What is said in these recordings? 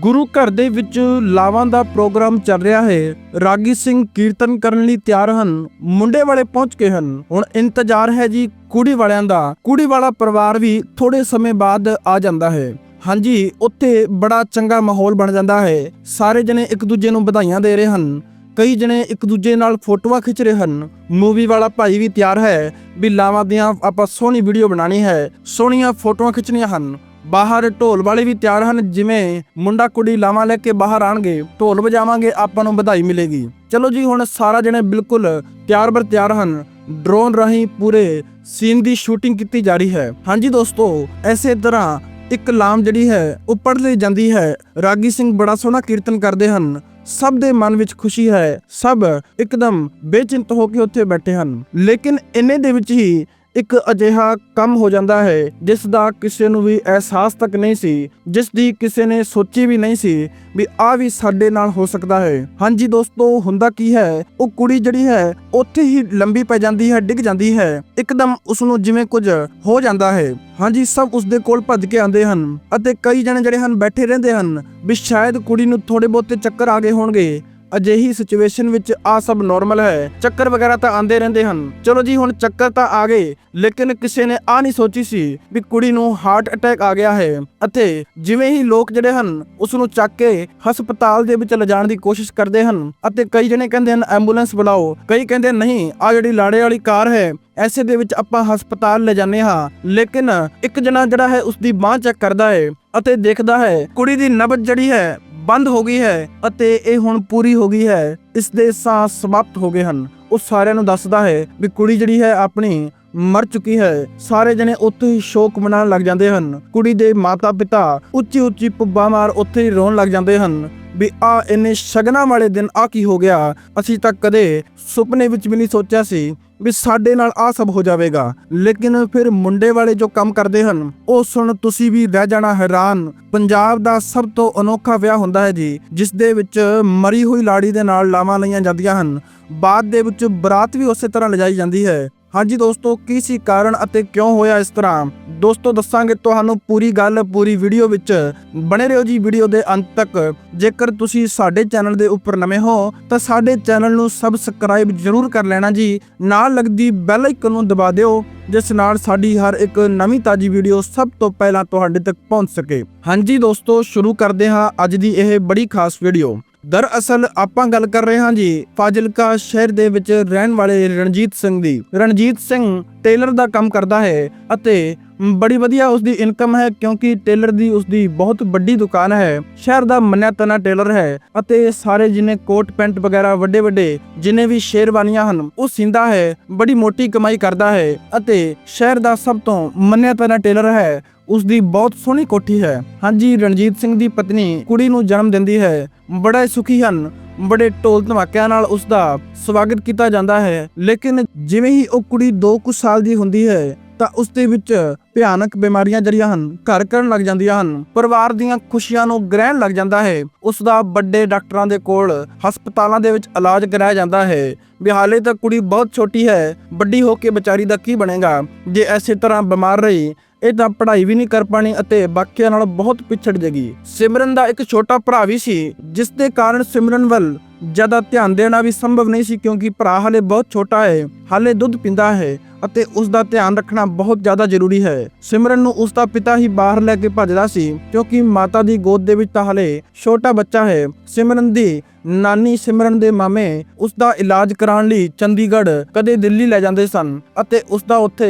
ਗੁਰੂ ਘਰ ਦੇ ਵਿੱਚ ਲਾਵਾਂ ਦਾ ਪ੍ਰੋਗਰਾਮ ਚੱਲ ਰਿਹਾ ਹੈ। ਰਾਗੀ ਸਿੰਘ ਕੀਰਤਨ ਕਰਨ ਲਈ ਤਿਆਰ ਹਨ। ਮੁੰਡੇ ਵਾਲੇ ਪਹੁੰਚ ਗਏ ਹਨ। ਹੁਣ ਇੰਤਜ਼ਾਰ ਹੈ ਜੀ ਕੁੜੀ ਵਾਲਿਆਂ ਦਾ। ਕੁੜੀ ਵਾਲਾ ਪਰਿਵਾਰ ਵੀ ਥੋੜੇ ਸਮੇਂ ਬਾਅਦ ਆ ਜਾਂਦਾ ਹੈ। ਹਾਂਜੀ, ਉੱਥੇ ਬੜਾ ਚੰਗਾ ਮਾਹੌਲ ਬਣ ਜਾਂਦਾ ਹੈ। ਸਾਰੇ ਜਣੇ ਇੱਕ ਦੂਜੇ ਨੂੰ ਵਧਾਈਆਂ ਦੇ ਰਹੇ ਹਨ। ਕਈ ਜਣੇ ਇੱਕ ਦੂਜੇ ਨਾਲ ਫੋਟੋਆਂ ਖਿੱਚ ਰਹੇ ਹਨ। ਮੂਵੀ ਵਾਲਾ ਭਾਈ ਵੀ ਤਿਆਰ ਹੈ ਵੀ ਲਾਵਾਂ ਦੀਆਂ ਆਪਾਂ ਸੋਹਣੀ ਵੀਡੀਓ ਬਣਾਣੀ ਹੈ। ਸੋਹਣੀਆਂ ਫੋਟੋਆਂ ਖਿੱਚਣੀਆਂ ਹਨ। ਬਾਹਰ ਢੋਲ ਵਾਲੇ ਵੀ ਤਿਆਰ ਹਨ, ਜਿਵੇਂ ਮੁੰਡਾ ਕੁੜੀ ਲਾਵਾਂ ਲੈ ਕੇ ਬਾਹਰ ਆਣਗੇ, ਢੋਲ ਵਜਾਵਾਂਗੇ, ਆਪਾਂ ਨੂੰ ਵਧਾਈ ਮਿਲੇਗੀ। ਚਲੋ ਜੀ, ਹੁਣ ਸਾਰਾ ਜਣੇ ਬਿਲਕੁਲ ਤਿਆਰ ਬਰ ਤਿਆਰ ਹਨ। ਡਰੋਨ ਰਾਹੀਂ ਪੂਰੇ ਸੀਨ ਦੀ ਸ਼ੂਟਿੰਗ ਕੀਤੀ ਜਾ ਰਹੀ ਹੈ। ਹਾਂਜੀ ਦੋਸਤੋ, ਐਸੇ ਤਰ੍ਹਾਂ ਇੱਕ ਲਾਮ ਜਿਹੜੀ ਹੈ ਉੱਪਰ ਲਈ ਜਾਂਦੀ ਹੈ। ਰਾਗੀ ਸਿੰਘ ਬੜਾ ਸੋਹਣਾ ਕੀਰਤਨ ਕਰਦੇ ਹਨ। ਸਭ ਦੇ ਮਨ ਵਿੱਚ ਖੁਸ਼ੀ ਹੈ। ਸਭ ਇੱਕਦਮ ਬੇਚਿੰਤ ਹੋ ਕੇ ਉੱਥੇ ਬੈਠੇ ਹਨ। ਲੇਕਿਨ ਇੰਨੇ ਦੇ ਵਿੱਚ ਹੀ ਇੱਕ ਅਜਿਹਾ ਕੰਮ ਹੋ ਜਾਂਦਾ ਹੈ, ਜਿਸ ਦਾ ਕਿਸੇ ਨੂੰ ਵੀ ਅਹਿਸਾਸ ਤੱਕ ਨਹੀਂ ਸੀ, ਜਿਸ ਦੀ ਕਿਸੇ ਨੇ ਸੋਚੀ ਵੀ ਨਹੀਂ ਸੀ ਵੀ ਆ ਵੀ ਸਾਡੇ ਨਾਲ ਹੋ ਸਕਦਾ ਹੈ। ਹਾਂਜੀ ਦੋਸਤੋ, ਹੁੰਦਾ ਕੀ ਹੈ? ਉਹ ਕੁੜੀ ਜਿਹੜੀ ਹੈ, ਉੱਥੇ ਹੀ ਲੰਬੀ ਪੈ ਜਾਂਦੀ ਹੈ, ਡਿੱਗ ਜਾਂਦੀ ਹੈ। ਇੱਕਦਮ ਉਸ ਨੂੰ ਜਿਵੇਂ ਕੁਝ ਹੋ ਜਾਂਦਾ ਹੈ। ਹਾਂਜੀ, ਸਭ ਉਸ ਦੇ ਕੋਲ ਭੱਜ ਕੇ ਆਉਂਦੇ ਹਨ ਅਤੇ ਕਈ ਜਣੇ ਜਿਹੜੇ ਹਨ ਬੈਠੇ ਰਹਿੰਦੇ ਹਨ ਵੀ ਸ਼ਾਇਦ ਕੁੜੀ ਨੂੰ ਥੋੜੇ ਬਹੁਤੇ ਚੱਕਰ ਆ ਗਏ ਹੋਣਗੇ। ਅਜਿਹੀ ਸਿਚੁਏਸ਼ਨ ਵਿੱਚ ਆ ਸਭ ਨਾਰਮਲ ਹੈ। ਚੱਕਰ ਵਗੈਰਾ ਤਾਂ ਆਉਂਦੇ ਰਹਿੰਦੇ ਹਨ। ਚਲੋ ਜੀ, ਹੁਣ ਚੱਕਰ ਤਾਂ ਆ ਗਏ, ਲੇਕਿਨ ਕਿਸੇ ਨੇ ਆ ਨਹੀਂ ਸੋਚੀ ਸੀ ਵੀ ਕੁੜੀ ਨੂੰ ਹਾਰਟ ਅਟੈਕ ਆ ਗਿਆ ਹੈ। ਅਤੇ ਜਿਵੇਂ ਹੀ ਲੋਕ ਜਿਹੜੇ ਹਨ ਉਸ ਨੂੰ ਚੱਕ ਕੇ ਹਸਪਤਾਲ ਦੇ ਵਿੱਚ ਲਿਜਾਣ ਦੀ ਕੋਸ਼ਿਸ਼ ਕਰਦੇ ਹਨ ਅਤੇ ਕਈ ਜਣੇ ਕਹਿੰਦੇ ਹਨ ਐਂਬੂਲੈਂਸ ਬੁਲਾਓ। ਕਈ ਕਹਿੰਦੇ ਨਹੀਂ ਆ ਜਿਹੜੀ ਲਾੜੇ ਵਾਲੀ ਕਾਰ ਹੈ, ਐਸੇ ਦੇ ਵਿੱਚ ਆਪਾਂ ਹਸਪਤਾਲ ਲੈ ਜਾਂਦੇ ਹਾਂ। ਲੇਕਿਨ ਇੱਕ ਜਣਾ ਜਿਹੜਾ ਹੈ ਉਸ ਦੀ ਬਾਹ ਚੈੱਕ ਕਰਦਾ ਹੈ ਅਤੇ ਦੇਖਦਾ ਹੈ, ਕੁੜੀ ਦੀ ਨਬਜ਼ ਜਿਹੜੀ ਹੈ ਬੰਦ ਹੋ ਗਈ ਹੈ ਅਤੇ ਇਹ ਹੁਣ ਪੂਰੀ ਹੋ ਗਈ ਹੈ। ਇਸ ਦੇ ਸਾਹ ਸਮਾਪਤ ਹੋ ਗਏ ਹਨ। ਉਹ ਸਾਰਿਆਂ ਨੂੰ ਦੱਸਦਾ ਹੈ ਵੀ ਕੁੜੀ ਜਿਹੜੀ ਹੈ ਆਪਣੀ ਮਰ ਚੁੱਕੀ ਹੈ। ਸਾਰੇ ਜਣੇ ਉੱਥੇ ਹੀ ਸ਼ੋਕ ਮਨਾਉਣ ਲੱਗ ਜਾਂਦੇ ਹਨ। ਕੁੜੀ ਦੇ ਮਾਤਾ ਪਿਤਾ ਉੱਚੀ ਉੱਚੀ ਪੁੱਬਾਂ ਮਾਰ ਉੱਥੇ ਹੀ ਰੋਣ ਲੱਗ ਜਾਂਦੇ ਹਨ ਵੀ ਆ ਇੰਨੇ ਸ਼ਗਨਾਂ ਵਾਲੇ ਦਿਨ ਆ ਕੀ ਹੋ ਗਿਆ। ਅਸੀਂ ਤਾਂ ਕਦੇ ਸੁਪਨੇ ਵਿੱਚ ਵੀ ਨਹੀਂ ਸੋਚਿਆ ਸੀ ਵੀ ਸਾਡੇ ਨਾਲ ਆ ਸਭ ਹੋ ਜਾਵੇਗਾ। ਲੇਕਿਨ ਫਿਰ ਮੁੰਡੇ ਵਾਲੇ ਜੋ ਕੰਮ ਕਰਦੇ ਹਨ, ਉਹ ਸੁਣ ਤੁਸੀਂ ਵੀ ਰਹਿ ਜਾਣਾ ਹੈਰਾਨ। ਪੰਜਾਬ ਦਾ ਸਭ ਤੋਂ ਅਨੋਖਾ ਵਿਆਹ ਹੁੰਦਾ ਹੈ ਜੀ ਜਿਸ ਦੇ ਵਿੱਚ ਮਰੀ ਹੋਈ ਲਾੜੀ ਦੇ ਨਾਲ ਲਾਵਾਂ ਲਈਆਂ ਜਾਂਦੀਆਂ ਹਨ। ਬਾਅਦ ਦੇ ਵਿੱਚ ਬਰਾਤ ਵੀ ਉਸੇ ਤਰ੍ਹਾਂ ਲਿਜਾਈ ਜਾਂਦੀ ਹੈ। ਹਾਂਜੀ ਦੋਸਤੋ, ਕੀ ਸੀ ਕਾਰਨ ਅਤੇ ਕਿਉਂ ਹੋਇਆ ਇਸ ਤਰ੍ਹਾਂ? ਦੋਸਤੋ, ਦੱਸਾਂਗੇ ਤੁਹਾਨੂੰ ਪੂਰੀ ਗੱਲ, ਪੂਰੀ ਵੀਡੀਓ ਵਿੱਚ। ਬਣੇ ਰਹੋ ਜੀ ਵੀਡੀਓ ਦੇ ਅੰਤ ਤੱਕ। ਜੇਕਰ ਤੁਸੀਂ ਸਾਡੇ ਚੈਨਲ ਦੇ ਉੱਪਰ ਨਵੇਂ ਹੋ, ਤਾਂ ਸਾਡੇ ਚੈਨਲ ਨੂੰ ਸਬਸਕ੍ਰਾਈਬ ਜ਼ਰੂਰ ਕਰ ਲੈਣਾ ਜੀ। ਨਾਲ ਲੱਗਦੀ ਬੈਲ ਆਈਕਨ ਨੂੰ ਦਬਾ ਦਿਓ, ਜਿਸ ਨਾਲ ਸਾਡੀ ਹਰ ਇੱਕ ਨਵੀਂ ਤਾਜੀ ਵੀਡੀਓ ਸਭ ਤੋਂ ਪਹਿਲਾਂ ਤੁਹਾਡੇ ਤੱਕ ਪਹੁੰਚ ਸਕੇ। ਹਾਂਜੀ ਦੋਸਤੋ, ਸ਼ੁਰੂ ਕਰਦੇ ਹਾਂ ਅੱਜ ਦੀ ਇਹ ਬੜੀ ਖਾਸ ਵੀਡੀਓ ਦਰਅਸਲ ਆਪਾਂ ਗੱਲ ਕਰ ਰਹੇ ਹਾਂ ਜੀ ਫਾਜ਼ਿਲਕਾ ਸ਼ਹਿਰ ਦੇ ਵਿੱਚ ਰਹਿਣ ਵਾਲੇ ਰਣਜੀਤ ਸਿੰਘ ਦੀ। ਰਣਜੀਤ ਸਿੰਘ ਟੇਲਰ ਦਾ ਕੰਮ ਕਰਦਾ ਹੈ ਅਤੇ ਬੜੀ ਵਧੀਆ ਉਸ ਦੀ ਇਨਕਮ ਹੈ ਕਿਉਂਕਿ ਟੇਲਰ ਦੀ ਉਸ ਦੀ ਬਹੁਤ ਵੱਡੀ ਦੁਕਾਨ ਹੈ। ਸ਼ਹਿਰ ਦਾ ਮੰਨਿਆ ਤਨਾ ਟੇਲਰ ਹੈ ਅਤੇ ਸਾਰੇ ਜਿਨੇ ਕੋਟ, ਪੈਂਟ ਵਗੈਰਾ ਵੱਡੇ ਵੱਡੇ ਜਿਨੇ ਵੀ ਸ਼ੇਰਵਾਨੀਆਂ ਹਨ, ਉਹ ਸਿੰਦਾ ਹੈ, ਬੜੀ ਮੋਟੀ ਕਮਾਈ ਕਰਦਾ ਹੈ ਅਤੇ ਸ਼ਹਿਰ ਦਾ ਸਭ ਤੋਂ ਮੰਨਿਆ ਤਨਾ ਟੇਲਰ ਹੈ ਉਸ ਦੀ ਬਹੁਤ ਸੋਹਣੀ ਕੋਠੀ ਹੈ। ਹਾਂਜੀ, ਰਣਜੀਤ ਸਿੰਘ ਦੀ ਪਤਨੀ ਕੁੜੀ ਨੂੰ ਜਨਮ ਦਿੰਦੀ ਹੈ। ਬੜੇ ਸੁਖੀ ਹਨ, ਬੜੇ ਢੋਲ ਧਮਾਕਿਆਂ ਨਾਲ ਉਸ ਦਾ ਸਵਾਗਤ ਕੀਤਾ ਜਾਂਦਾ ਹੈ। ਲੇਕਿਨ ਜਿਵੇਂ ਹੀ ਉਹ ਕੁੜੀ 2 ਕੁ ਸਾਲ ਦੀ ਹੁੰਦੀ ਹੈ ਤਾਂ ਉਸ ਦੇ ਵਿੱਚ ਭਿਆਨਕ ਬਿਮਾਰੀਆਂ ਜਿਹੜੀਆਂ ਹਨ, ਘਰ ਕਰਨ ਲੱਗ ਜਾਂਦੀਆਂ ਹਨ। ਪਰਿਵਾਰ ਦੀਆਂ ਖੁਸ਼ੀਆਂ ਨੂੰ ਗ੍ਰਹਿਣ ਲੱਗ ਜਾਂਦਾ ਹੈ। ਉਸ ਦਾ ਵੱਡੇ ਡਾਕਟਰਾਂ ਦੇ ਕੋਲ ਹਸਪਤਾਲਾਂ ਦੇ ਵਿੱਚ ਇਲਾਜ ਕਰਾਇਆ ਜਾਂਦਾ ਹੈ। ਵੀ ਹਾਲੇ ਤਾਂ ਕੁੜੀ ਬਹੁਤ ਛੋਟੀ ਹੈ, ਵੱਡੀ ਹੋ ਕੇ ਵਿਚਾਰੀ ਦਾ ਕੀ ਬਣੇਗਾ? ਜੇ ਐਸੇ ਤਰ੍ਹਾਂ ਬਿਮਾਰ ਰਹੀ, ਇਹ ਤਾਂ ਪੜ੍ਹਾਈ ਵੀ ਨਹੀਂ ਕਰ ਪਾਣੀ ਅਤੇ ਬਾਕੀਆਂ ਨਾਲ ਬਹੁਤ ਪਿਛੜ ਜੇਗੀ। ਸਿਮਰਨ ਦਾ ਇੱਕ ਛੋਟਾ ਭਰਾ ਵੀ ਸੀ, ਜਿਸ ਦੇ ਕਾਰਨ ਸਿਮਰਨ ਵੱਲ ਜ਼ਿਆਦਾ ਧਿਆਨ ਦੇਣਾ ਵੀ ਸੰਭਵ ਨਹੀਂ ਸੀ ਕਿਉਂਕਿ ਭਰਾ ਹਾਲੇ ਬਹੁਤ ਛੋਟਾ ਹੈ, ਹਾਲੇ ਦੁੱਧ ਪੀਂਦਾ ਹੈ। ਅਤੇ ਉਸ ਦਾ ਧਿਆਨ ਰੱਖਣਾ ਬਹੁਤ ਜ਼ਿਆਦਾ ਜ਼ਰੂਰੀ ਹੈ। ਸਿਮਰਨ ਨੂੰ ਉਸ ਦਾ ਪਿਤਾ ਹੀ ਬਾਹਰ ਲੈ ਕੇ ਭੱਜਦਾ ਸੀ, ਕਿਉਂਕਿ ਮਾਤਾ ਦੀ ਗੋਦ ਦੇ ਵਿੱਚ ਤਾਂ ਹਲੇ ਛੋਟਾ ਬੱਚਾ ਹੈ। ਸਿਮਰਨ ਦੀ ਨਾਨੀ ਸਿਮਰਨ ਦੇ ਮਾਮੇ ਉਸ ਦਾ ਇਲਾਜ ਕਰਾਉਣ ਲਈ ਚੰਡੀਗੜ੍ਹ ਕਦੇ ਦਿੱਲੀ ਲੈ ਜਾਂਦੇ ਸਨ ਅਤੇ ਉਸ ਦਾ ਉੱਥੇ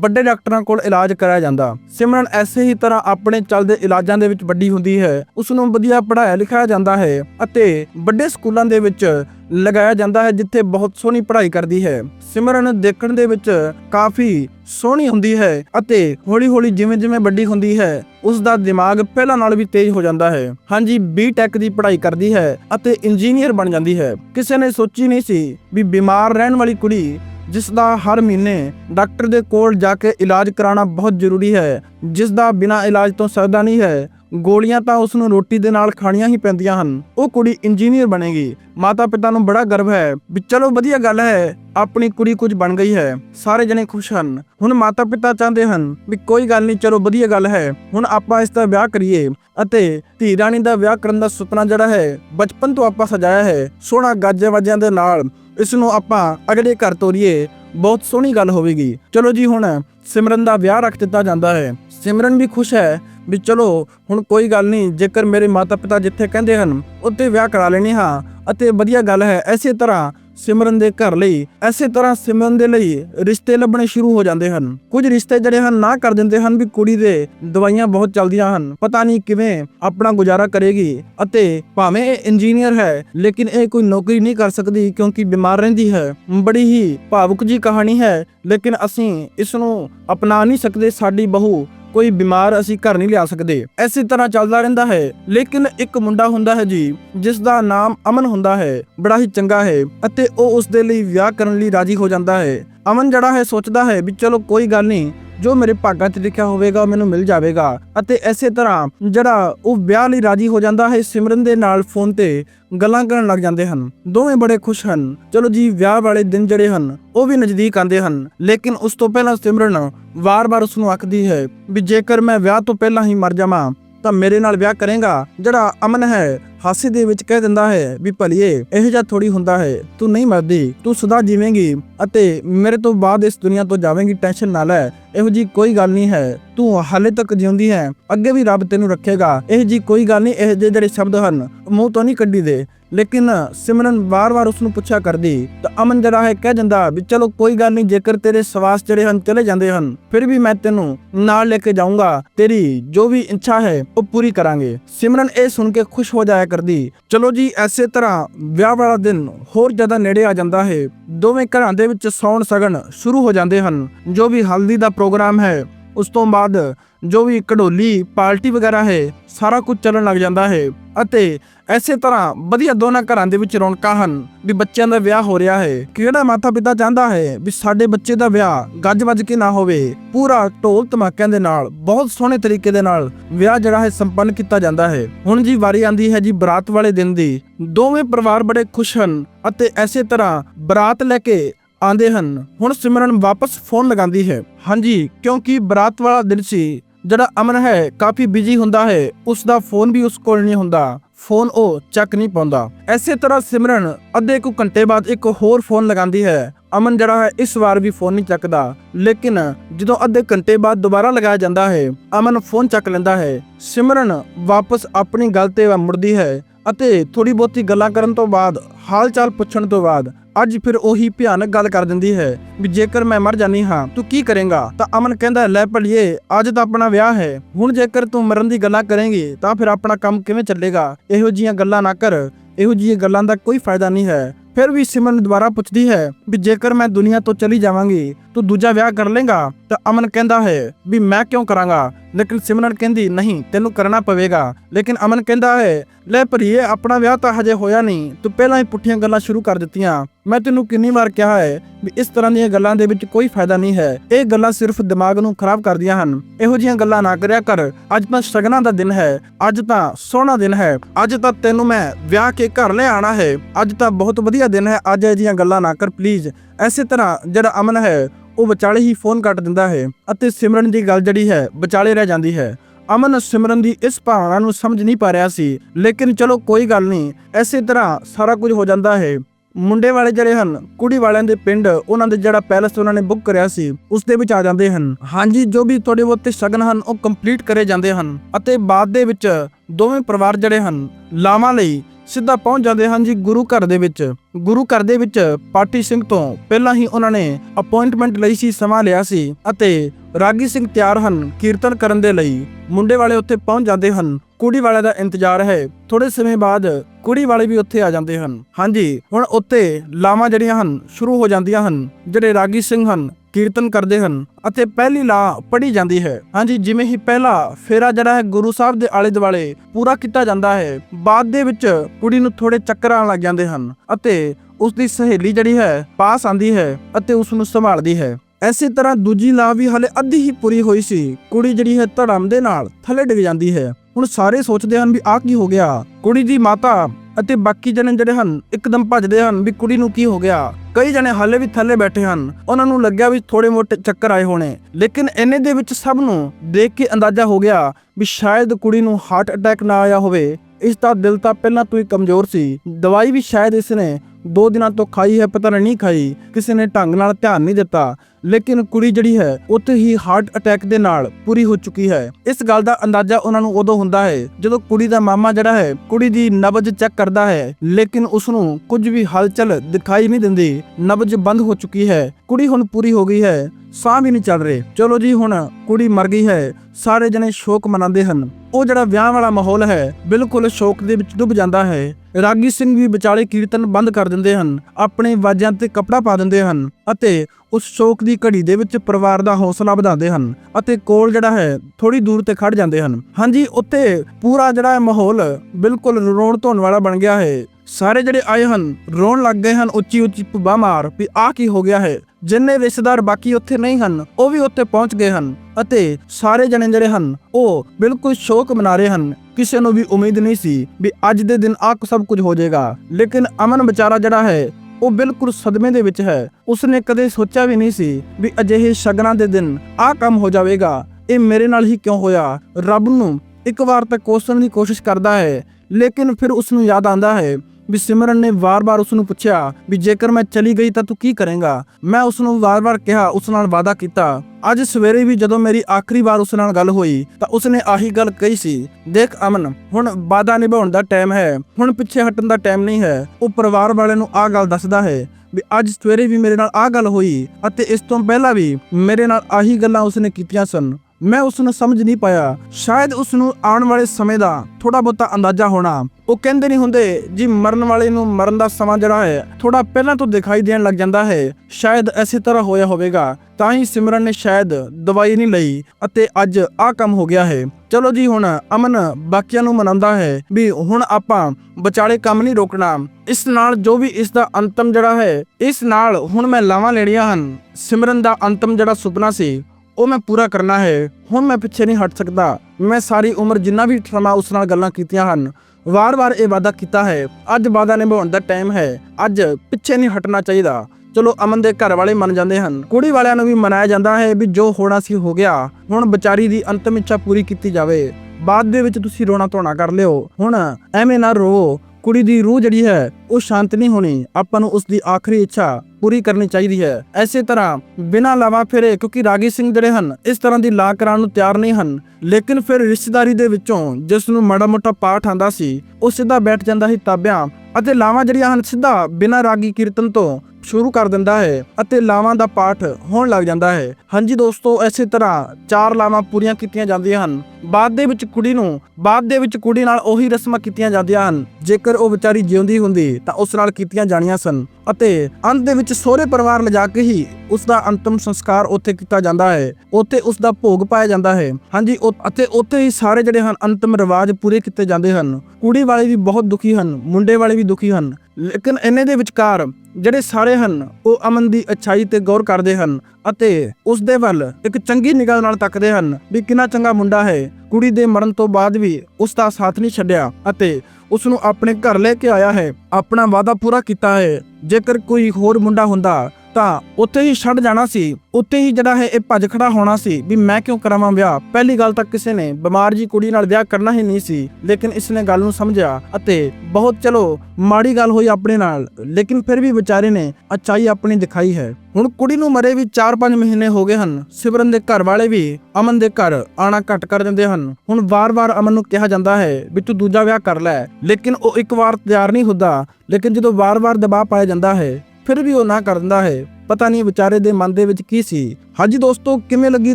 ਵੱਡੇ ਡਾਕਟਰਾਂ ਕੋਲ ਇਲਾਜ ਕਰਾਇਆ ਜਾਂਦਾ। ਸਿਮਰਨ ਐਸੇ ਹੀ ਤਰ੍ਹਾਂ ਆਪਣੇ ਚੱਲਦੇ ਇਲਾਜਾਂ ਦੇ ਵਿੱਚ ਵੱਡੀ ਹੁੰਦੀ ਹੈ ਉਸ ਨੂੰ ਵਧੀਆ ਪੜ੍ਹਾਇਆ ਲਿਖਾਇਆ ਜਾਂਦਾ ਹੈ ਅਤੇ ਵੱਡੇ ਸਕੂਲਾਂ ਦੇ ਵਿੱਚ ਲਗਾਇਆ ਜਾਂਦਾ ਹੈ ਜਿੱਥੇ ਬਹੁਤ ਸੋਹਣੀ ਪੜ੍ਹਾਈ ਕਰਦੀ ਹੈ। ਸਿਮਰਨ ਦੇਖਣ ਦੇ ਵਿੱਚ ਕਾਫੀ ਸੋਹਣੀ ਹੁੰਦੀ ਹੈ ਅਤੇ ਹੌਲੀ-ਹੌਲੀ ਜਿਵੇਂ-ਜਿਵੇਂ ਵੱਡੀ ਹੁੰਦੀ ਹੈ ਉਸ ਦਾ ਦਿਮਾਗ ਪਹਿਲਾਂ ਨਾਲ ਵੀ ਤੇਜ਼ ਹੋ ਜਾਂਦਾ ਹੈ। ਹਾਂਜੀ ਬੀਟੈਕ ਦੀ ਪੜ੍ਹਾਈ ਕਰਦੀ ਹੈ ਅਤੇ ਇੰਜੀਨੀਅਰ ਬਣ ਜਾਂਦੀ ਹੈ। ਕਿਸੇ ਨੇ ਸੋਚੀ ਨਹੀਂ ਸੀ ਵੀ ਬਿਮਾਰ ਰਹਿਣ ਵਾਲੀ ਕੁੜੀ ਜਿਸ ਦਾ ਹਰ ਮਹੀਨੇ ਡਾਕਟਰ ਦੇ ਕੋਲ ਜਾ ਕੇ ਇਲਾਜ ਕਰਾਉਣਾ ਬਹੁਤ ਜ਼ਰੂਰੀ ਹੈ ਜਿਸ ਦਾ ਬਿਨਾਂ ਇਲਾਜ ਤੋਂ ਸਰਦਾ ਨਹੀਂ ਹੈ ਗੋਲੀਆਂ ਤਾਂ ਉਸ ਨੂੰ ਰੋਟੀ ਦੇ ਨਾਲ ਖਾਣੀਆਂ ਹੀ ਪੈਂਦੀਆਂ ਹਨ। ਉਹ ਕੁੜੀ ਇੰਜੀਨੀਅਰ ਬਣੇਗੀ। ਮਾਤਾ ਪਿਤਾ ਨੂੰ ਬੜਾ ਗਰਵ ਹੈ ਵੀ ਚਲੋ ਵਧੀਆ ਗੱਲ ਹੈ, ਆਪਣੀ ਕੁੜੀ ਕੁਝ ਬਣ ਗਈ ਹੈ। ਸਾਰੇ ਜਣੇ ਖੁਸ਼ ਹਨ। ਹੁਣ ਮਾਤਾ ਪਿਤਾ ਚਾਹੁੰਦੇ ਹਨ ਵੀ ਕੋਈ ਗੱਲ ਨਹੀਂ, ਚਲੋ ਵਧੀਆ ਗੱਲ ਹੈ। ਹੁਣ ਆਪਾਂ ਇਸ ਦਾ ਵਿਆਹ ਕਰੀਏ ਅਤੇ ਧੀ ਰਾਣੀ ਦਾ ਵਿਆਹ ਕਰਨ ਦਾ ਸੁਪਨਾ ਜਿਹੜਾ ਹੈ, ਬਚਪਨ ਤੋਂ ਆਪਾਂ ਸਜਾਇਆ ਹੈ। ਸੋਹਣਾ ਗਾਜੇ ਵਾਜਿਆਂ ਦੇ ਨਾਲ ਇਸ ਨੂੰ ਆਪਾਂ ਅਗਲੇ ਘਰ ਤੋਰੀਏ। ਬਹੁਤ ਸੋਹਣੀ ਗੱਲ ਹੋਵੇਗੀ। ਚਲੋ ਜੀ, ਹੁਣ ਸਿਮਰਨ ਦਾ ਵਿਆਹ ਰੱਖ ਦਿੱਤਾ ਜਾਂਦਾ ਹੈ। ਸਿਮਰਨ ਵੀ ਖੁਸ਼ ਹੈ ਵੀ ਚਲੋ, ਹੁਣ ਕੋਈ ਗੱਲ ਨਹੀਂ, ਜੇਕਰ ਮੇਰੇ ਮਾਤਾ ਪਿਤਾ ਜਿੱਥੇ ਕਹਿੰਦੇ ਹਨ, ਉੱਥੇ ਵਿਆਹ ਕਰਾ ਲੈਣੇ ਹਾਂ। ਅਤੇ ਵਧੀਆ ਗੱਲ ਹੈ, ਐਸੇ ਤਰ੍ਹਾਂ ਸਿਮਰਨ ਦੇ ਘਰ ਲਈ, ਐਸੇ ਤਰ੍ਹਾਂ ਸਿਮਰਨ ਦੇ ਲਈ ਰਿਸ਼ਤੇ ਲੱਭਣੇ ਸ਼ੁਰੂ ਹੋ ਜਾਂਦੇ ਹਨ। ਕੁਝ ਰਿਸ਼ਤੇ ਜਿਹੜੇ ਹਨ, ਨਾ ਕਰ ਦਿੰਦੇ ਹਨ ਵੀ ਕੁੜੀ ਦੇ ਦਵਾਈਆਂ ਬਹੁਤ ਚੱਲਦੀਆਂ ਹਨ। ਪਤਾ ਨਹੀਂ ਕਿਵੇਂ ਆਪਣਾ ਗੁਜ਼ਾਰਾ ਕਰੇਗੀ ਅਤੇ ਭਾਵੇਂ ਇਹ ਇੰਜੀਨੀਅਰ ਹੈ, ਲੇਕਿਨ ਇਹ ਕੋਈ ਨੌਕਰੀ ਨਹੀਂ ਕਰ ਸਕਦੀ ਕਿਉਂਕਿ ਬਿਮਾਰ ਰਹਿੰਦੀ ਹੈ। ਬੜੀ ਹੀ ਭਾਵੁਕ ਜੀ ਕਹਾਣੀ ਹੈ, ਲੇਕਿਨ ਅਸੀਂ ਇਸ ਨੂੰ ਅਪਣਾ ਨਹੀਂ ਸਕਦੇ, ਸਾਡੀ ਬਹੂ ਕੋਈ ਬਿਮਾਰ ਅਸੀਂ ਘਰ ਨਹੀਂ ਲਿਆ ਸਕਦੇ। ਐਸੀ ਤਰ੍ਹਾਂ ਚੱਲਦਾ ਰਹਿੰਦਾ ਹੈ। ਲੇਕਿਨ ਇੱਕ ਮੁੰਡਾ ਹੁੰਦਾ ਹੈ ਜੀ ਜਿਸ ਦਾ ਨਾਮ ਅਮਨ ਹੁੰਦਾ ਹੈ। ਬੜਾ ਹੀ ਚੰਗਾ ਹੈ ਅਤੇ ਉਹ ਉਸ ਦੇ ਲਈ ਵਿਆਹ ਕਰਨ ਲਈ ਰਾਜੀ ਹੋ ਜਾਂਦਾ ਹੈ। ਅਮਨ ਜਿਹੜਾ ਹੈ ਸੋਚਦਾ ਹੈ ਵੀ ਚਲੋ ਕੋਈ ਗੱਲ ਨਹੀਂ ਜੋ ਮੇਰੇ ਭਾਗਾਂ 'ਚ ਲਿਖਿਆ ਹੋਵੇਗਾ ਮੈਨੂੰ ਮਿਲ ਜਾਵੇਗਾ। ਅਤੇ ਇਸੇ ਤਰ੍ਹਾਂ ਜਿਹੜਾ ਉਹ ਵਿਆਹ ਲਈ ਰਾਜੀ ਹੋ ਜਾਂਦਾ ਹੈ, ਸਿਮਰਨ ਦੇ ਨਾਲ ਫੋਨ ਤੇ ਗੱਲਾਂ ਕਰਨ ਲੱਗ ਜਾਂਦੇ ਹਨ। ਦੋਵੇਂ ਬੜੇ ਖੁਸ਼ ਹਨ। ਚਲੋ ਜੀ, ਵਿਆਹ ਵਾਲੇ ਦਿਨ ਜਿਹੜੇ ਹਨ, ਉਹ ਵੀ ਨਜ਼ਦੀਕ ਆਉਂਦੇ ਹਨ। ਲੇਕਿਨ ਉਸ ਤੋਂ ਪਹਿਲਾਂ ਸਿਮਰਨ ਵਾਰ-ਵਾਰ ਉਸ ਨੂੰ ਆਖਦੀ ਹੈ ਵੀ ਜੇਕਰ ਮੈਂ ਵਿਆਹ ਤੋਂ ਪਹਿਲਾਂ ਹੀ ਮਰ ਜਾਵਾਂ ਤਾਂ ਮੇਰੇ ਨਾਲ ਵਿਆਹ ਕਰੇਗਾ, ਜਿਹੜਾ ਅਮਨ ਹੈ, ਹਾਸੇ ਦੇ ਵਿੱਚ ਕਹਿ ਦਿੰਦਾ ਹੈ ਵੀ ਭਲੀਏ, ਇਹੋ ਜਿਹਾ ਥੋੜੀ ਹੁੰਦਾ ਹੈ, ਤੂੰ ਨਹੀਂ ਮਰਦੀ, ਤੂੰ ਸਦਾ ਜੀਵੇਂਗੀ ਅਤੇ ਮੇਰੇ ਤੋਂ ਬਾਅਦ ਇਸ ਦੁਨੀਆ ਤੋਂ ਜਾਵੇਂਗੀ, ਟੈਨਸ਼ਨ ਨਾ ਲੈ, ਇਹੋ ਜੀ ਕੋਈ ਗੱਲ ਨਹੀਂ ਹੈ, ਤੂੰ ਹਾਲੇ ਤੱਕ ਜਿਉਂਦੀ ਹੈ, ਅੱਗੇ ਵੀ ਰੱਬ ਤੈਨੂੰ ਰੱਖੇਗਾ, ਇਹ ਜੀ ਕੋਈ ਗੱਲ ਨਹੀਂ, ਇਹ ਜਿਹੇ ਜਿਹੜੇ ਸ਼ਬਦ ਹਨ, ਮੂੰਹ ਤੋਂ ਨਹੀਂ ਕੱਢੀ ਦੇ ਲੇਕਿਨ ਸਿਮਰਨ ਵਾਰ-ਵਾਰ ਉਸ ਨੂੰ ਪੁੱਛਿਆ ਕਰਦੀ, ਤਾਂ ਅਮਨ ਜਿਹੜਾ ਹੈ ਕਹਿ ਜਾਂਦਾ ਵੀ ਚਲੋ ਕੋਈ ਗੱਲ ਨਹੀਂ, ਜੇਕਰ ਤੇਰੇ ਸਵਾਸ ਜਿਹੜੇ ਹਨ ਚਲੇ ਜਾਂਦੇ ਹਨ, ਫਿਰ ਵੀ ਮੈਂ ਤੈਨੂੰ ਨਾਲ ਲੈ ਕੇ ਜਾਊਂਗਾ। ਤੇਰੀ ਜੋ ਵੀ ਇੱਛਾ ਹੈ, ਉਹ ਪੂਰੀ ਕਰਾਂਗੇ। ਸਿਮਰਨ ਇਹ ਸੁਣ ਕੇ ਖੁਸ਼ ਹੋ ਜਾਇਆ ਕਰਦੀ, ਚਲੋ ਜੀ, ਐਸੇ ਤਰ੍ਹਾਂ ਵਿਆਹ ਵਾਲਾ ਦਿਨ ਹੋਰ ਜ਼ਿਆਦਾ ਨੇੜੇ ਆ ਜਾਂਦਾ ਹੈ। ਦੋਵੇਂ ਘਰਾਂ ਦੇ ਵਿੱਚ ਸੌਣ ਸਗਣ ਸ਼ੁਰੂ ਹੋ ਜਾਂਦੇ ਹਨ। ਜੋ ਵੀ ਹਲਦੀ ਦਾ ਪ੍ਰੋਗਰਾਮ ਹੈ, ਉਸ ਤੋਂ ਬਾਅਦ ਜੋ ਵੀ ਕਢੋਲੀ ਪਾਰਟੀ ਵਗੈਰਾ ਹੈ, ਸਾਰਾ ਕੁਝ ਚੱਲਣ ਲੱਗ ਜਾਂਦਾ ਹੈ ਅਤੇ ਐਸੇ ਤਰ੍ਹਾਂ ਵਧੀਆ ਦੋਨਾਂ ਘਰਾਂ ਦੇ ਵਿੱਚ ਰੌਣਕਾਂ ਹਨ ਵੀ ਬੱਚਿਆਂ ਦਾ ਵਿਆਹ ਹੋ ਰਿਹਾ ਹੈ। ਕਿਹੜਾ ਮਾਤਾ ਪਿਤਾ ਚਾਹੁੰਦਾ ਹੈ ਵੀ ਸਾਡੇ ਬੱਚੇ ਦਾ ਵਿਆਹ ਗੱਜ ਵੱਜ ਕੇ ਨਾ ਹੋਵੇ? ਪੂਰਾ ਢੋਲ ਧਮਾਕਿਆਂ ਦੇ ਨਾਲ, ਬਹੁਤ ਸੋਹਣੇ ਤਰੀਕੇ ਦੇ ਨਾਲ ਵਿਆਹ ਜਿਹੜਾ ਹੈ ਸੰਪੰਨ ਕੀਤਾ ਜਾਂਦਾ ਹੈ। ਹੁਣ ਜੀ ਵਾਰੀ ਆਂਦੀ ਹੈ ਜੀ ਬਰਾਤ ਵਾਲੇ ਦਿਨ ਦੀ। ਦੋਵੇਂ ਪਰਿਵਾਰ ਬੜੇ ਖੁਸ਼ ਹਨ ਅਤੇ ਐਸੇ ਤਰ੍ਹਾਂ ਬਰਾਤ ਲੈ ਕੇ ਆਂਦੇ ਹਨ। ਹੁਣ ਸਿਮਰਨ ਵਾਪਸ ਫੋਨ ਲਗਾਉਂਦੀ ਹੈ। ਹਾਂਜੀ, ਕਿਉਂਕਿ ਬਰਾਤ ਵਾਲਾ ਦਿਨ ਸੀ ਜਿਹੜਾ ਅਮਨ ਹੈ, ਕਾਫੀ ਬਿਜ਼ੀ ਹੁੰਦਾ ਹੈ ਉਸ ਦਾ ਫੋਨ ਵੀ ਉਸ ਕੋਲ ਨਹੀਂ ਹੁੰਦਾ। ਫੋਨ ਉਹ ਚੱਕ ਨਹੀਂ ਪਾਉਂਦਾ। ਐਸੇ ਤਰ੍ਹਾਂ ਸਿਮਰਨ ਅੱਧੇ ਕੁ ਘੰਟੇ ਬਾਅਦ ਇੱਕ ਹੋਰ ਫੋਨ ਲਗਾਉਂਦੀ ਹੈ। ਅਮਨ ਜਿਹੜਾ ਹੈ, ਇਸ ਵਾਰ ਵੀ ਫੋਨ ਨਹੀਂ ਚੱਕਦਾ। ਲੇਕਿਨ ਜਦੋਂ ਅੱਧੇ ਘੰਟੇ ਬਾਅਦ ਦੁਬਾਰਾ ਲਗਾਇਆ ਜਾਂਦਾ ਹੈ, ਅਮਨ ਫੋਨ ਚੱਕ ਲੈਂਦਾ ਹੈ। ਸਿਮਰਨ ਵਾਪਸ ਆਪਣੀ ਗੱਲ ਤੇ ਮੁੜਦੀ ਹੈ। ਅਤੇ ਥੋੜੀ ਬਹੁਤੀ ਗੱਲਾਂ ਕਰਨ ਤੋਂ ਬਾਅਦ ਹਾਲ ਚਾਲ ਪੁੱਛਣ ਤੋਂ ਬਾਅਦ, ਅੱਜ ਫਿਰ ਉਹੀ ਭਿਆਨਕ ਗੱਲ ਕਰ ਦਿੰਦੀ ਹੈ ਵੀ ਜੇਕਰ ਮੈਂ ਮਰ ਜਾਨੀ ਹਾਂ, ਤੂੰ ਕੀ ਕਰੇਂਗਾ? ਤਾਂ ਅਮਨ ਕਹਿੰਦਾ, ਲੈ ਭਲੀਏ, ਅੱਜ ਤਾਂ ਆਪਣਾ ਵਿਆਹ ਹੈ। ਹੁਣ ਜੇਕਰ ਤੂੰ ਮਰਨ ਦੀ ਗੱਲਾਂ ਕਰੇਂਗੀ, ਤਾਂ ਫਿਰ ਆਪਣਾ ਕੰਮ ਕਿਵੇਂ ਚੱਲੇਗਾ? ਇਹੋ ਜੀਆਂ ਗੱਲਾਂ ਨਾ ਕਰ। ਇਹੋ ਜੀਆਂ ਗੱਲਾਂ ਦਾ ਕੋਈ ਫਾਇਦਾ ਨਹੀਂ ਹੈ। ਫਿਰ ਵੀ ਸਿਮਰਨ ਦੁਬਾਰਾ ਪੁੱਛਦੀ ਹੈ ਵੀ ਜੇਕਰ ਮੈਂ ਦੁਨੀਆ ਤੋਂ ਚਲੀ ਜਾਵਾਂਗੀ ਤੂੰ ਦੂਜਾ ਵਿਆਹ ਕਰ ਲੇਗਾ ਤਾਂ ਅਮਨ ਕਹਿੰਦਾ ਹੈ ਵੀ ਮੈਂ ਕਿਉਂ ਕਰਾਂਗਾ? ਲੇਕਿਨ ਸਿਮਰਨ ਕਹਿੰਦੀ, ਨਹੀਂ, ਤੈਨੂੰ ਕਰਨਾ ਪਵੇਗਾ। ਲੇਕਿਨ ਅਮਨ ਕਹਿੰਦਾ ਹੈ, ਲੈ ਭਰੀਏ, ਆਪਣਾ ਵਿਆਹ ਤਾਂ ਹਜੇ ਹੋਇਆ ਨਹੀਂ। ਤੂੰ ਪਹਿਲਾਂ ਹੀ ਪੁੱਠੀਆਂ ਗੱਲਾਂ ਸ਼ੁਰੂ ਕਰ ਦਿੱਤੀਆਂ। ਮੈਂ ਤੈਨੂੰ ਕਿੰਨੀ ਵਾਰ ਕਿਹਾ ਹੈ ਵੀ ਇਸ ਤਰ੍ਹਾਂ ਦੀਆਂ ਗੱਲਾਂ ਦੇ ਵਿੱਚ ਕੋਈ ਫਾਇਦਾ ਨਹੀਂ ਹੈ। ਇਹ ਗੱਲਾਂ ਸਿਰਫ ਦਿਮਾਗ ਨੂੰ ਖਰਾਬ ਕਰਦੀਆਂ ਹਨ। ਇਹੋ ਜਿਹੀਆਂ ਗੱਲਾਂ ਨਾ ਕਰਿਆ ਕਰ। ਅੱਜ ਤਾਂ ਸ਼ਗਨਾਂ ਦਾ ਦਿਨ ਹੈ। ਅੱਜ ਤਾਂ ਸੋਹਣਾ ਦਿਨ ਹੈ। ਅੱਜ ਤਾਂ ਤੈਨੂੰ ਮੈਂ ਵਿਆਹ ਕੇ ਘਰ ਲੈ ਆਣਾ ਹੈ। ਅੱਜ ਤਾਂ ਬਹੁਤ ਵਧੀਆ ਦਿਨ ਹੈ। ਅੱਜ ਇਹ ਜਿਹੀਆਂ ਗੱਲਾਂ ਨਾ ਕਰ ਪਲੀਜ਼ ਐਸੇ ਤਰ੍ਹਾਂ ਜਿਹੜਾ ਅਮਨ ਹੈ ਉਹ ਵਿਚਾਲੇ ਹੀ ਫੋਨ ਕੱਟ ਦਿੰਦਾ ਹੈ ਅਤੇ ਸਿਮਰਨ ਦੀ ਗੱਲ ਜਿਹੜੀ ਹੈ ਵਿਚਾਲੇ ਰਹਿ ਜਾਂਦੀ ਹੈ। ਅਮਨ ਸਿਮਰਨ ਦੀ ਇਸ ਭਾਵਨਾ ਨੂੰ ਸਮਝ ਨਹੀਂ ਪਾ ਰਿਹਾ ਸੀ, ਲੇਕਿਨ ਚਲੋ ਕੋਈ ਗੱਲ ਨਹੀਂ, ਐਸੇ ਤਰ੍ਹਾਂ ਸਾਰਾ ਕੁਝ ਹੋ ਜਾਂਦਾ ਹੈ। ਮੁੰਡੇ ਵਾਲੇ ਜਿਹੜੇ ਹਨ, ਕੁੜੀ ਵਾਲਿਆਂ ਦੇ ਪਿੰਡ, ਉਹਨਾਂ ਦੇ ਜਿਹੜਾ ਪੈਲਸ ਉਹਨਾਂ ਨੇ ਬੁੱਕ ਕਰਿਆ ਸੀ, ਉਸ ਦੇ ਵਿੱਚ ਆ ਜਾਂਦੇ ਹਨ। ਹਾਂਜੀ, ਜੋ ਵੀ ਥੋੜੇ ਬਹੁਤੇ ਸ਼ਗਨ ਹਨ, ਉਹ ਕੰਪਲੀਟ ਕਰੇ ਜਾਂਦੇ ਹਨ। ਅਤੇ ਬਾਅਦ ਦੇ ਵਿੱਚ ਦੋਵੇਂ ਪਰਿਵਾਰ ਜਿਹੜੇ ਹਨ, ਲਾਵਾਂ ਲਈ ਸਿੱਧਾ ਪਹੁੰਚ ਜਾਂਦੇ ਹਨ ਜੀ ਗੁਰੂ ਘਰ ਦੇ ਵਿੱਚ। ਗੁਰੂ ਘਰ ਦੇ ਵਿੱਚ ਪਾਟੀ ਸਿੰਘ ਤੋਂ ਪਹਿਲਾਂ ਹੀ ਉਹਨਾਂ ਨੇ ਅਪਾਇੰਟਮੈਂਟ ਲਈ ਸੀ, ਸਮਾਂ ਲਿਆ ਸੀ ਅਤੇ ਰਾਗੀ ਸਿੰਘ ਤਿਆਰ ਹਨ ਕੀਰਤਨ ਕਰਨ ਦੇ ਲਈ। ਮੁੰਡੇ ਵਾਲੇ ਉੱਥੇ ਪਹੁੰਚ ਜਾਂਦੇ ਹਨ। ਕੁੜੀ ਵਾਲੇ ਦਾ ਇੰਤਜ਼ਾਰ ਹੈ। ਥੋੜੇ ਸਮੇਂ ਬਾਅਦ ਕੁੜੀ ਵਾਲੇ ਵੀ ਉੱਥੇ ਆ ਜਾਂਦੇ ਹਨ। ਹਾਂਜੀ, ਹੁਣ ਉੱਤੇ ਲਾਵਾਂ ਜਿਹੜੀਆਂ ਹਨ, ਸ਼ੁਰੂ ਹੋ ਜਾਂਦੀਆਂ ਹਨ। ਜਿਹੜੇ ਰਾਗੀ ਸਿੰਘ ਹਨ, ਕੀਰਤਨ ਕਰਦੇ ਹਨ ਅਤੇ ਪਹਿਲੀ ਲਾ ਪੜੀ ਜਾਂਦੀ ਹੈ। ਹਾਂਜੀ, ਜਿਵੇਂ ਹੀ ਪਹਿਲਾ ਫੇਰਾ ਜਿਹੜਾ ਹੈ, ਗੁਰੂ ਸਾਹਿਬ ਦੇ ਆਲੇ ਦੁਆਲੇ ਪੂਰਾ ਕੀਤਾ ਜਾਂਦਾ ਹੈ, ਬਾਅਦ ਦੇ ਵਿੱਚ ਕੁੜੀ ਨੂੰ ਥੋੜੇ ਚੱਕਰ ਆਉਣ ਲੱਗ ਜਾਂਦੇ ਹਨ ਅਤੇ ਉਸ ਦੀ ਸਹੇਲੀ ਜਿਹੜੀ ਹੈ, ਪਾਸ ਆਂਦੀ ਹੈ ਅਤੇ ਉਸ ਨੂੰ ਸੰਭਾਲਦੀ ਹੈ। ਐਸੇ ਤਰ੍ਹਾਂ ਦੂਜੀ ਲਾ ਵੀ ਹਲੇ ਅੱਧੀ ਹੀ ਪੂਰੀ ਹੋਈ ਸੀ। ਕੁੜੀ ਜਿਹੜੀ ਹੈ ਧੜਮ ਦੇ ਨਾਲ ਥੱਲੇ ਡਿੱਗ ਜਾਂਦੀ ਹੈ। ਹੁਣ ਸਾਰੇ ਸੋਚਦੇ ਹਨ ਵੀ ਆਹ ਕੀ ਹੋ ਗਿਆ? ਕੁੜੀ ਦੀ ਮਾਤਾ ਅਤੇ ਬਾਕੀ ਜਣੇ ਜਿਹੜੇ ਹਨ, ਇੱਕਦਮ ਭੱਜਦੇ ਹਨ ਵੀ ਕੁੜੀ ਨੂੰ ਕੀ ਹੋ ਗਿਆ? ਕਈ ਜਣੇ ਹਾਲੇ ਵੀ ਥੱਲੇ ਬੈਠੇ ਹਨ। ਉਹਨਾਂ ਨੂੰ ਲੱਗਿਆ ਵੀ ਥੋੜੇ ਮੋਟੇ ਚੱਕਰ ਆਏ ਹੋਣੇ। ਲੇਕਿਨ ਇੰਨੇ ਦੇ ਵਿੱਚ ਸਭ ਨੂੰ ਦੇਖ ਕੇ ਅੰਦਾਜ਼ਾ ਹੋ ਗਿਆ ਵੀ ਸ਼ਾਇਦ ਕੁੜੀ ਨੂੰ ਹਾਰਟ ਅਟੈਕ ਨਾ ਆਇਆ ਹੋਵੇ। ਇਸ ਦਾ ਦਿਲ ਤਾਂ ਪਹਿਲਾਂ ਤੋਂ ਹੀ ਕਮਜ਼ੋਰ ਸੀ। ਦਵਾਈ ਵੀ ਸ਼ਾਇਦ ਇਸ ਨੇ ਦੋ ਦਿਨਾਂ ਤੋਂ ਖਾਈ ਹੈ, ਪਤਾ ਨਹੀਂ ਖਾਈ। ਕਿਸੇ ਨੇ ਢੰਗ ਨਾਲ ਧਿਆਨ ਨਹੀਂ ਦਿੱਤਾ। ਲੇਕਿਨ ਕੁੜੀ ਜਿਹੜੀ ਹੈ, ਉੱਥੇ ਹੀ ਹਾਰਟ ਅਟੈਕ ਦੇ ਨਾਲ ਪੂਰੀ ਹੋ ਚੁੱਕੀ ਹੈ। ਇਸ ਗੱਲ ਦਾ ਅੰਦਾਜ਼ਾ ਉਹਨਾਂ ਨੂੰ ਉਦੋਂ ਹੁੰਦਾ ਹੈ, ਜਦੋਂ ਕੁੜੀ ਦਾ ਮਾਮਾ ਜਿਹੜਾ ਹੈ, ਕੁੜੀ ਦੀ ਨਬਜ ਚੈੱਕ ਕਰਦਾ ਹੈ। ਲੇਕਿਨ ਉਸ ਨੂੰ ਕੁਝ ਵੀ ਹਲਚਲ ਦਿਖਾਈ ਨਹੀਂ ਦਿੰਦੀ। ਨਬਜ ਬੰਦ ਹੋ ਚੁੱਕੀ ਹੈ। ਕੁੜੀ ਹੁਣ ਪੂਰੀ ਹੋ ਗਈ ਹੈ। ਸਾਹ ਵੀ ਨਹੀਂ ਚੱਲ ਰਹੇ। ਚਲੋ ਜੀ, ਹੁਣ ਕੁੜੀ ਮਰ ਗਈ ਹੈ। ਸਾਰੇ ਜਣੇ ਸ਼ੋਕ ਮਨਾਉਂਦੇ ਹਨ। ਉਹ ਜਿਹੜਾ ਵਿਆਹ ਵਾਲਾ ਮਾਹੌਲ ਹੈ, ਬਿਲਕੁਲ ਸ਼ੋਕ ਦੇ ਵਿੱਚ ਡੁੱਬ ਜਾਂਦਾ ਹੈ। ਰਾਗੀ ਸਿੰਘ ਵੀ ਵਿਚਾਲੇ ਕੀਰਤਨ ਬੰਦ ਕਰ ਦਿੰਦੇ ਹਨ, ਆਪਣੇ ਵਾਜਾਂ ਤੇ ਕਪੜਾ ਪਾ ਦਿੰਦੇ ਹਨ ਅਤੇ ਉਸ ਸ਼ੋਕ ਦੀ ਘੜੀ ਦੇ ਵਿੱਚ ਪਰਿਵਾਰ ਦਾ ਹੌਸਲਾ ਵਧਾਉਂਦੇ ਹਨ ਅਤੇ ਕੋਲ ਜਿਹੜਾ ਹੈ ਥੋੜੀ ਦੂਰ ਤੇ ਖੜ ਜਾਂਦੇ ਹਨ। ਹਾਂਜੀ, ਉੱਥੇ ਪੂਰਾ ਜਿਹੜਾ ਇਹ ਮਾਹੌਲ ਬਿਲਕੁਲ ਰੋਣ ਧੋਣ ਵਾਲਾ ਬਣ ਗਿਆ ਹੈ। ਸਾਰੇ ਜਿਹੜੇ ਆਏ ਹਨ, ਰੋਣ ਲੱਗ ਗਏ ਹਨ ਉੱਚੀ ਉੱਚੀ ਪੁੱਬਾ ਮਾਰ ਵੀ ਆਹ ਕੀ ਹੋ ਗਿਆ ਹੈ। ਜਿੰਨੇ ਰਿਸ਼ਤੇਦਾਰ ਬਾਕੀ ਉੱਥੇ ਨਹੀਂ ਹਨ, ਉਹ ਵੀ ਉੱਥੇ ਪਹੁੰਚ ਗਏ ਹਨ ਅਤੇ ਸਾਰੇ ਜਣੇ ਜਿਹੜੇ ਹਨ, ਉਹ ਬਿਲਕੁਲ ਸ਼ੋਕ ਮਨਾ ਰਹੇ ਹਨ। ਕਿਸੇ ਨੂੰ ਵੀ ਉਮੀਦ ਨਹੀਂ ਸੀ ਵੀ ਅੱਜ ਦੇ ਦਿਨ ਆਹ ਸਭ ਕੁਝ ਹੋ ਜਾਏਗਾ, ਲੇਕਿਨ ਅਮਨ ਵਿਚਾਰਾ ਜਿਹੜਾ ਹੈ, ਉਹ ਬਿਲਕੁਲ ਸਦਮੇ ਦੇ ਵਿੱਚ ਹੈ। ਉਸਨੇ ਕਦੇ ਸੋਚਿਆ ਵੀ ਨਹੀਂ ਸੀ ਵੀ ਅਜਿਹੇ ਸ਼ਗਨਾਂ ਦੇ ਦਿਨ ਆਹ ਕੰਮ ਹੋ ਜਾਵੇਗਾ। ਇਹ ਮੇਰੇ ਨਾਲ ਹੀ ਕਿਉਂ ਹੋਇਆ? ਰੱਬ ਨੂੰ ਇੱਕ ਵਾਰ ਤਾਂ ਕੋਸਣ ਦੀ ਕੋਸ਼ਿਸ਼ ਕਰਦਾ ਹੈ, ਲੇਕਿਨ ਫਿਰ ਉਸ ਨੂੰ ਯਾਦ ਆਉਂਦਾ ਹੈ ਵੀ ਸਿਮਰਨ ਨੇ ਵਾਰ-ਵਾਰ ਉਸ ਨੂੰ ਪੁੱਛਿਆ ਵੀ ਜੇਕਰ ਮੈਂ ਚਲੀ ਗਈ ਤਾਂ ਤੂੰ ਕੀ ਕਰੇਂਗਾ? ਮੈਂ ਉਸ ਨੂੰ ਵਾਰ-ਵਾਰ ਕਿਹਾ, ਉਸ ਨਾਲ ਵਾਅਦਾ ਕੀਤਾ। ਅੱਜ ਸਵੇਰੇ ਵੀ ਜਦੋਂ ਮੇਰੀ ਆਖਰੀ ਵਾਰ ਉਸ ਨਾਲ ਗੱਲ ਹੋਈ, ਤਾਂ ਉਸਨੇ ਆਹੀ ਗੱਲ ਕਹੀ ਸੀ, ਦੇਖ ਅਮਨ, ਹੁਣ ਵਾਅਦਾ ਨਿਭਾਉਣ ਦਾ ਟਾਈਮ ਹੈ, ਹੁਣ ਪਿੱਛੇ ਹਟਣ ਦਾ ਟਾਈਮ ਨਹੀਂ ਹੈ। ਉਹ ਪਰਿਵਾਰ ਵਾਲਿਆਂ ਨੂੰ ਆਹ ਗੱਲ ਦੱਸਦਾ ਹੈ ਵੀ ਅੱਜ ਸਵੇਰੇ ਵੀ ਮੇਰੇ ਨਾਲ ਆਹ ਗੱਲ ਹੋਈ ਅਤੇ ਇਸ ਤੋਂ ਪਹਿਲਾਂ ਵੀ ਮੇਰੇ ਨਾਲ ਆਹੀ ਗੱਲਾਂ ਉਸਨੇ ਕੀਤੀਆਂ ਸਨ। ਮੈਂ ਉਸ ਨੂੰ ਸਮਝ ਨਹੀਂ ਪਾਇਆ। ਸ਼ਾਇਦ ਉਸ ਨੂੰ ਆਉਣ ਵਾਲੇ ਸਮੇਂ ਦਾ ਥੋੜਾ ਬਹੁਤਾ ਅੰਦਾਜ਼ਾ ਹੋਣਾ। ਉਹ ਕਹਿੰਦੇ ਨਹੀਂ ਹੁੰਦੇ, ਜੀ, ਮਰਨ ਵਾਲੇ ਨੂੰ ਮਰਨ ਦਾ ਸਮਾਂ ਜਿਹੜਾ ਹੈ ਥੋੜਾ ਪਹਿਲਾਂ ਤੋਂ ਦਿਖਾਈ ਦੇਣ ਲੱਗ ਜਾਂਦਾ ਹੈ। ਸ਼ਾਇਦ ਐਸੀ ਤਰ੍ਹਾਂ ਹੋਇਆ ਹੋਵੇਗਾ। ਤਾਂ ਹੀ ਸਿਮਰਨ ਨੇ ਸ਼ਾਇਦ ਦਵਾਈ ਨਹੀਂ ਲਈ ਅਤੇ ਅੱਜ ਆਹ ਕੰਮ ਹੋ ਗਿਆ ਹੈ। ਚਲੋ ਜੀ, ਹੁਣ ਅਮਨ ਬਾਕੀਆਂ ਨੂੰ ਮਨਾਉਂਦਾ ਹੈ ਵੀ ਹੁਣ ਆਪਾਂ ਵਿਚਾਲੇ ਕੰਮ ਨਹੀਂ ਰੋਕਣਾ। ਇਸ ਨਾਲ ਜੋ ਵੀ ਇਸ ਦਾ ਅੰਤਮ ਜਿਹੜਾ ਹੈ, ਇਸ ਨਾਲ ਹੁਣ ਮੈਂ ਲਾਵਾਂ ਲੈਣੀਆਂ ਹਨ। ਸਿਮਰਨ ਦਾ ਅੰਤਮ ਜਿਹੜਾ ਸੁਪਨਾ ਸੀ ਉਹ ਮੈਂ ਪੂਰਾ ਕਰਨਾ ਹੈ। ਹੁਣ ਮੈਂ ਪਿੱਛੇ ਨਹੀਂ ਹਟ ਸਕਦਾ। ਮੈਂ ਸਾਰੀ ਉਮਰ ਜਿੰਨਾ ਵੀ ਸਮਾਂ ਉਸ ਨਾਲ ਗੱਲਾਂ ਕੀਤੀਆਂ ਹਨ, ਵਾਰ-ਵਾਰ ਇਹ ਵਾਅਦਾ ਕੀਤਾ ਹੈ। ਅੱਜ ਵਾਅਦਾ ਨਿਭਾਉਣ ਦਾ ਟਾਈਮ ਹੈ। ਅੱਜ ਪਿੱਛੇ ਨਹੀਂ ਹਟਣਾ ਚਾਹੀਦਾ। ਚਲੋ ਅਮਨ ਦੇ ਘਰ ਵਾਲੇ ਮੰਨ ਜਾਂਦੇ ਹਨ। ਕੁੜੀ ਵਾਲਿਆਂ ਨੂੰ ਵੀ ਮਨਾਇਆ ਜਾਂਦਾ ਹੈ ਵੀ ਜੋ ਹੋਣਾ ਸੀ ਹੋ ਗਿਆ। ਹੁਣ ਵਿਚਾਰੀ ਦੀ ਅੰਤਮ ਇੱਛਾ ਪੂਰੀ ਕੀਤੀ ਜਾਵੇ। ਬਾਅਦ ਦੇ ਵਿੱਚ ਤੁਸੀਂ ਰੋਣਾ ਧੋਣਾ ਕਰ ਲਿਓ। ਹੁਣ ਐਵੇਂ ਨਾ ਰੋਵੋ। ਕੁੜੀ ਦੀ ਰੂਹ ਜਿਹੜੀ ਹੈ, ਉਹ ਸ਼ਾਂਤ ਨਹੀਂ ਹੋਣੀ। ਆਪਾਂ ਨੂੰ ਉਸ ਦੀ ਆਖਰੀ ਇੱਛਾ ਪੂਰੀ ਕਰਨੀ ਚਾਹੀਦੀ ਹੈ। ਐਸੇ ਤਰ੍ਹਾਂ ਬਿਨਾਂ ਲਾਵਾ ਫੇਰੇ, ਕਿਉਂਕਿ ਰਾਗੀ ਸਿੰਘ ਜਿਹੜੇ ਹਨ, ਇਸ ਤਰ੍ਹਾਂ ਦੀ ਲਾ ਕਰਾਉਣ ਨੂੰ ਤਿਆਰ ਨਹੀਂ ਹਨ। ਲੇਕਿਨ ਫਿਰ ਰਿਸ਼ਤੇਦਾਰੀ ਦੇ ਵਿੱਚੋਂ ਜਿਸ ਨੂੰ ਮਾੜਾ ਮੋਟਾ ਪਾਠ ਆਂਦਾ ਸੀ, ਉਹ ਸਿੱਧਾ ਬੈਠ ਜਾਂਦਾ ਸੀ ਤਾਬਿਆਂ ਅਤੇ ਲਾਵਾਂ ਜਿਹੜੀਆਂ ਹਨ, ਸਿੱਧਾ ਬਿਨਾਂ ਰਾਗੀ ਕੀਰਤਨ ਤੋਂ ਸ਼ੁਰੂ ਕਰ ਦਿੰਦਾ ਹੈ ਅਤੇ ਲਾਵਾਂ ਦਾ ਪਾਠ ਹੋਣ ਲੱਗ ਜਾਂਦਾ ਹੈ। ਹਾਂਜੀ ਦੋਸਤੋ, ਇਸੇ ਤਰ੍ਹਾਂ ਚਾਰ ਲਾਵਾਂ ਪੂਰੀਆਂ ਕੀਤੀਆਂ ਜਾਂਦੀਆਂ ਹਨ। ਬਾਅਦ ਦੇ ਵਿੱਚ ਕੁੜੀ ਨੂੰ, ਬਾਅਦ ਦੇ ਵਿੱਚ ਕੁੜੀ ਨਾਲ ਉਹੀ ਰਸਮਾਂ ਕੀਤੀਆਂ ਜਾਂਦੀਆਂ ਹਨ। ਜੇਕਰ ਉਹ ਵਿਚਾਰੀ ਜਿਉਂਦੀ ਹੁੰਦੀ, ਤਾਂ ਉਸ ਨਾਲ ਕੀਤੀਆਂ ਜਾਣੀਆਂ ਸਨ ਅਤੇ ਅੰਤ ਦੇ ਵਿੱਚ ਸਹੁਰੇ ਪਰਿਵਾਰ ਲਿਜਾ ਕੇ ਹੀ ਉਸ ਦਾ ਅੰਤਮ ਸੰਸਕਾਰ ਉੱਥੇ ਕੀਤਾ ਜਾਂਦਾ ਹੈ। ਉੱਥੇ ਉਸ ਦਾ ਭੋਗ ਪਾਇਆ ਜਾਂਦਾ ਹੈ। ਹਾਂਜੀ ਉਹ- ਅਤੇ ਉੱਥੇ ਹੀ ਸਾਰੇ ਜਿਹੜੇ ਹਨ, ਅੰਤਮ ਰਿਵਾਜ ਪੂਰੇ ਕੀਤੇ ਜਾਂਦੇ ਹਨ। ਕੁੜੀ ਵਾਲੇ ਵੀ ਬਹੁਤ ਦੁਖੀ ਹਨ, ਮੁੰਡੇ ਵਾਲੇ ਵੀ ਦੁਖੀ ਹਨ। ਲੇਕਿਨ ਇਹਨੇ ਦੇ ਵਿਚਕਾਰ ਜਿਹੜੇ ਸਾਰੇ ਹਨ, ਉਹ ਅਮਨ ਦੀ ਅਛਾਈ ਤੇ ਗੌਰ ਕਰਦੇ ਹਨ ਅਤੇ ਉਸ ਦੇ ਵੱਲ ਇੱਕ ਚੰਗੀ ਨਿਗਾਹ ਨਾਲ ਤੱਕਦੇ ਹਨ ਵੀ ਕਿੰਨਾ ਚੰਗਾ ਮੁੰਡਾ ਹੈ। ਕੁੜੀ ਦੇ ਮਰਨ ਤੋਂ ਬਾਅਦ ਵੀ ਉਸ ਦਾ ਸਾਥ ਨਹੀਂ ਛੱਡਿਆ ਅਤੇ ਉਸ ਨੂੰ ਆਪਣੇ ਘਰ ਲੈ ਕੇ ਆਇਆ ਹੈ। ਆਪਣਾ ਵਾਅਦਾ ਪੂਰਾ ਕੀਤਾ ਹੈ। ਜੇਕਰ ਕੋਈ ਹੋਰ ਮੁੰਡਾ ਹੁੰਦਾ ਤਾਂ ਉੱਥੇ ਹੀ ਛੱਡ ਜਾਣਾ ਸੀ। ਉੱਥੇ ਹੀ ਜਿਹੜਾ ਹੈ, ਇਹ ਭੱਜ ਖੜਾ ਹੋਣਾ ਸੀ ਵੀ ਮੈਂ ਕਿਉਂ ਕਰਾਵਾਂ ਵਿਆਹ? ਪਹਿਲੀ ਗੱਲ ਤਾਂ ਕਿਸੇ ਨੇ ਬਿਮਾਰ ਜੀ ਕੁੜੀ ਨਾਲ ਵਿਆਹ ਕਰਨਾ ਹੀ ਨਹੀਂ ਸੀ, ਲੇਕਿਨ ਇਸ ਨੇ ਗੱਲ ਨੂੰ ਸਮਝਿਆ ਅਤੇ ਬਹੁਤ ਚਲੋ ਮਾੜੀ ਗੱਲ ਹੋਈ ਆਪਣੇ ਨਾਲ, ਲੇਕਿਨ ਫਿਰ ਵੀ ਵਿਚਾਰੇ ਨੇ ਅਚਾਈ ਆਪਣੀ ਦਿਖਾਈ ਹੈ। ਹੁਣ ਕੁੜੀ ਨੂੰ ਮਰੇ ਵੀ 4-5 ਮਹੀਨੇ ਹੋ ਗਏ ਹਨ, ਸਿਮਰਨ ਦੇ ਘਰ ਵਾਲੇ ਵੀ ਅਮਨ ਦੇ ਘਰ ਆਣਾ ਘੱਟ ਕਰ ਦਿੰਦੇ ਹਨ। ਹੁਣ ਵਾਰ-ਵਾਰ ਅਮਨ ਨੂੰ ਕਿਹਾ ਜਾਂਦਾ ਹੈ ਵੀ ਤੂੰ ਦੂਜਾ ਵਿਆਹ ਕਰ ਲੈ, ਲੇਕਿਨ ਉਹ ਇੱਕ ਵਾਰ ਤਿਆਰ ਨਹੀਂ ਹੁੰਦਾ, ਲੇਕਿਨ ਜਦੋਂ ਵਾਰ-ਵਾਰ ਦਬਾਅ ਪਾਇਆ ਜਾਂਦਾ ਹੈ ਫਿਰ ਵੀ ਉਹ ਨਾ ਕਰ ਦਿੰਦਾ ਹੈ। ਪਤਾ ਨਹੀਂ ਵਿਚਾਰੇ ਦੇ ਮਨ ਦੇ ਵਿੱਚ ਕੀ ਸੀ। ਹਾਂਜੀ ਦੋਸਤੋ, ਕਿਵੇਂ ਲੱਗੀ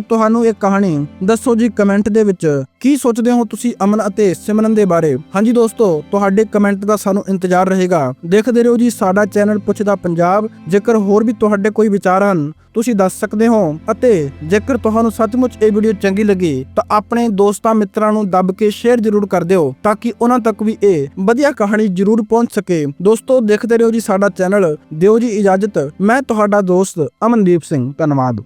ਤੁਹਾਨੂੰ ਇਹ ਕਹਾਣੀ? ਦੱਸੋ ਜੀ ਕਮੈਂਟ ਦੇ ਵਿੱਚ। ਕੀ ਸੋਚਦੇ ਹੋ ਤੁਸੀਂ ਅਮਨ ਅਤੇ ਸਿਮਰਨ ਦੇ ਬਾਰੇ? ਹਾਂਜੀ ਦੋਸਤੋ, ਤੁਹਾਡੇ ਕਮੈਂਟ ਦਾ ਸਾਨੂੰ ਇੰਤਜ਼ਾਰ ਰਹੇਗਾ। ਦੇਖਦੇ ਰਹੋ ਜੀ ਸਾਡਾ ਚੈਨਲ ਪੁੱਛਦਾ ਪੰਜਾਬ। ਜੇਕਰ ਹੋਰ ਵੀ ਤੁਹਾਡੇ ਕੋਈ ਵਿਚਾਰ ਹਨ, ਤੁਸੀਂ ਦੱਸ ਸਕਦੇ ਹੋ। ਅਤੇ ਜੇਕਰ ਤੁਹਾਨੂੰ ਸੱਚਮੁੱਚ ਇਹ ਵੀਡੀਓ ਚੰਗੀ ਲੱਗੀ, ਤਾਂ ਆਪਣੇ ਦੋਸਤਾਂ ਮਿੱਤਰਾਂ ਨੂੰ ਦੱਬ ਕੇ ਸ਼ੇਅਰ ਜ਼ਰੂਰ ਕਰ ਦਿਓ, ਤਾਂ ਕਿ ਉਹਨਾਂ ਤੱਕ ਵੀ ਇਹ ਵਧੀਆ ਕਹਾਣੀ ਜ਼ਰੂਰ ਪਹੁੰਚ ਸਕੇ। ਦੋਸਤੋ, ਦੇਖਦੇ ਰਹੋ ਜੀ ਸਾਡਾ ਚੈਨਲ ਦਿਓ ਜੀ ਇਜਾਜ਼ਤ। ਮੈਂ ਤੁਹਾਡਾ ਦੋਸਤ ਅਮਨਦੀਪ ਸਿੰਘ, ਧੰਨਵਾਦ।